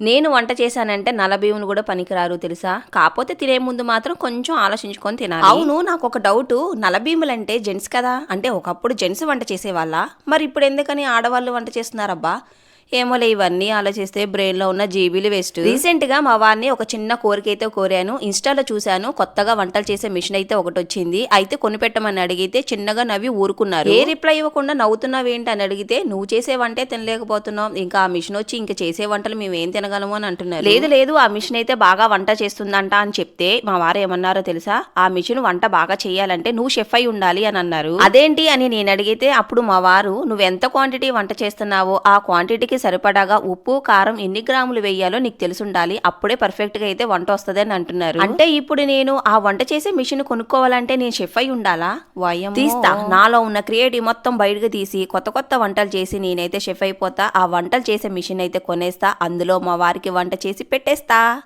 నేను వంట చేశానంటే నలభీములు కూడా పనికిరారు తెలుసా? కాకపోతే తినే ముందు మాత్రం కొంచెం ఆలోచించుకొని తినాలి. అవును నాకు ఒక డౌట్. నలభీములంటే జెంట్స్ కదా? అంటే ఒకప్పుడు జెంట్స్ వంట చేసేవాళ్ళ? మరి ఇప్పుడు ఎందుకని ఆడవాళ్ళు వంట చేస్తున్నారబ్బా? ఏమోలే ఇవన్నీ ఆలోచిస్తే బ్రెయిన్లో ఉన్న జీబీలు వేస్ట్ రీసెంట్గా మా వారిని ఒక చిన్న కోరిక అయితే కోరాను. ఇన్స్టాలో చూశాను. కొత్తగా వంటలు చేసే మిషన్ అయితే ఒకటి వచ్చింది. అయితే కొనిపెట్టమని అడిగితే చిన్నగా నవ్వి ఊరుకున్నారు. ఏ రిప్లై ఇవ్వకుండా నవ్వుతున్నావు ఏంటి అని అడిగితే నువ్వు చేసే వంటే తినలేకపోతున్నావు. ఇంకా ఆ మిషన్ వచ్చి ఇంకా చేసే వంటలు మేము ఏం తినగలము అని అంటున్నారు. లేదు లేదు. ఆ మిషన్ అయితే బాగా వంట చేస్తుందంట అని చెప్తే మా వారు ఏమన్నారో తెలుసా? ఆ మిషన్ వంట బాగా చేయాలంటే నువ్వు షెఫ్ అయి ఉండాలి అని అన్నారు. అదేంటి? అని నేను అడిగితే అప్పుడు మా వారు నువ్వు ఎంత క్వాంటిటీ వంట చేస్తున్నావో ఆ క్వాంటిటీకి సరిపడాగా ఉప్పు కారం ఎన్ని గ్రాములు వేయాలో నీకు తెలుసుండాలి. అప్పుడే పర్ఫెక్ట్గా అయితే వంట వస్తుంది అని అంటున్నారు. అంటే ఇప్పుడు నేను ఆ వంట చేసే మిషన్ కొనుక్కోవాలంటే నేను షెఫ్ అయి ఉండాలా? వయం తీస్తా. నాలో ఉన్న క్రియేటివ్ మొత్తం బయటకు తీసి కొత్త కొత్త వంటలు చేసి నేనైతే షెఫ్ అయిపోతా. ఆ వంటలు చేసే మిషన్ అయితే కొనేస్తా. అందులో మా వారికి వంట చేసి పెట్టేస్తా.